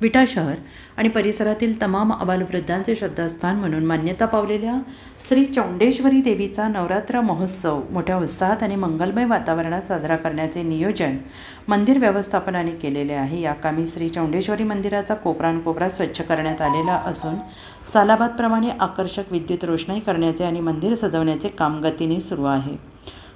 विटा शहर आणि परिसरातील तमाम अबालवृद्धांचे श्रद्धास्थान म्हणून मान्यता पावलेल्या श्री चौंडेश्वरी देवीचा नवरात्र महोत्सव मोठ्या उत्साहात आणि मंगलमय वातावरणात साजरा करण्याचे नियोजन मंदिर व्यवस्थापनाने केलेले आहे. या कामी श्री चौंडेश्वरी मंदिराचा कोपरान कोपरा स्वच्छ करण्यात आलेला असून सालाबादप्रमाणे आकर्षक विद्युत रोषणाई करण्याचे आणि मंदिर सजवण्याचे काम गतीने सुरू आहे.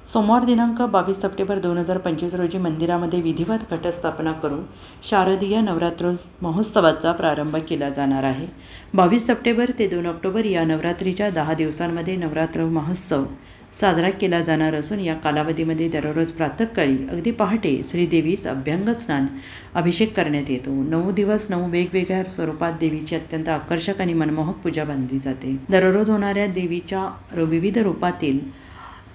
सोमवार दिनांक बावीस सप्टेंबर दोन हजार पंचवीस रोजी मंदिरामध्ये विधिवत घटस्थापना करून शारदीय नवरात्र महोत्सवाचा प्रारंभ केला जाणार आहे. बावीस सप्टेंबर ते दोन ऑक्टोबर या नवरात्रीच्या दहा दिवसांमध्ये नवरात्र महोत्सव साजरा केला जाणार असून या कालावधीमध्ये दररोज प्रातःकाळी अगदी पहाटे श्रीदेवीस अभ्यंग स्नान अभिषेक करण्यात येतो. नऊ दिवस नऊ वेगवेगळ्या स्वरूपात देवीची अत्यंत आकर्षक आणि मनमोहक पूजा बांधली जाते. दररोज होणाऱ्या देवीच्या विविध रूपातील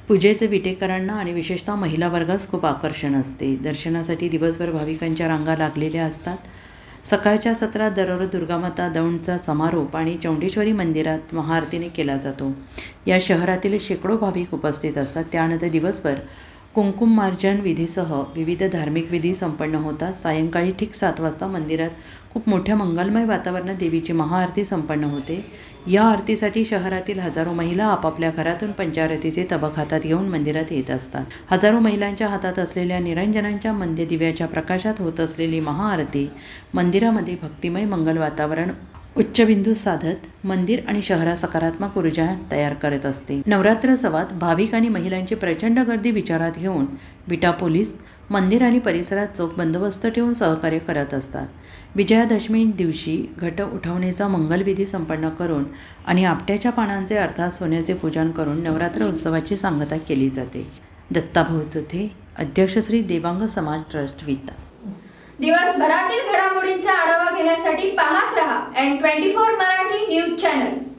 पूजेचं विटेकरांना आणि विशेषतः महिला वर्गास खूप आकर्षण असते. दर्शनासाठी दिवसभर भाविकांच्या रांगा लागलेल्या असतात. सकाळच्या सत्रात दररोज दुर्गामाता दौंडचा समारोप आणि चौंडेश्वरी मंदिरात महाआरतीने केला जातो. या शहरातील शेकडो भाविक उपस्थित असतात. त्यानंतर दिवसभर कुंकुम मार्जन विधीसह विविध धार्मिक विधी संपन्न होतात सायंकाळी ठीक सात वाजता मंदिरात खूप मोठ्या मंगलमय वातावरणात देवीची महाआरती संपन्न होते. या आरतीसाठी शहरातील हजारो महिला आपापल्या घरातून पंचारतीचे तबक हातात घेऊन मंदिरात येत असतात. हजारो महिलांच्या हातात असलेल्या निरंजनांच्या मंदिर दिव्याच्या प्रकाशात होत असलेली महाआरती मंदिरामध्ये भक्तिमय मंगल वातावरण उच्चबिंदू साधत मंदिर आणि शहरात सकारात्मक ऊर्जा तयार करत असते. नवरात्रोत्सवात भाविक आणि महिलांची प्रचंड गर्दी विचारात घेऊन विटा पोलीस मंदिर आणि परिसरात चोख बंदोबस्त ठेवून सहकार्य करत असतात. विजयादशमी दिवशी घट उठवण्याचा मंगलविधी संपन्न करून आणि आपट्याच्या पानांचे अर्थात सोन्याचे पूजन करून नवरात्र उत्सवाची सांगता केली जाते. दत्ताभाऊ चथे अध्यक्ष श्री देवांग समाज ट्रस्ट विता दिवसभरातील घडामोडींचा आढावा घेण्यासाठी पाहत and 24 Marathi news channel.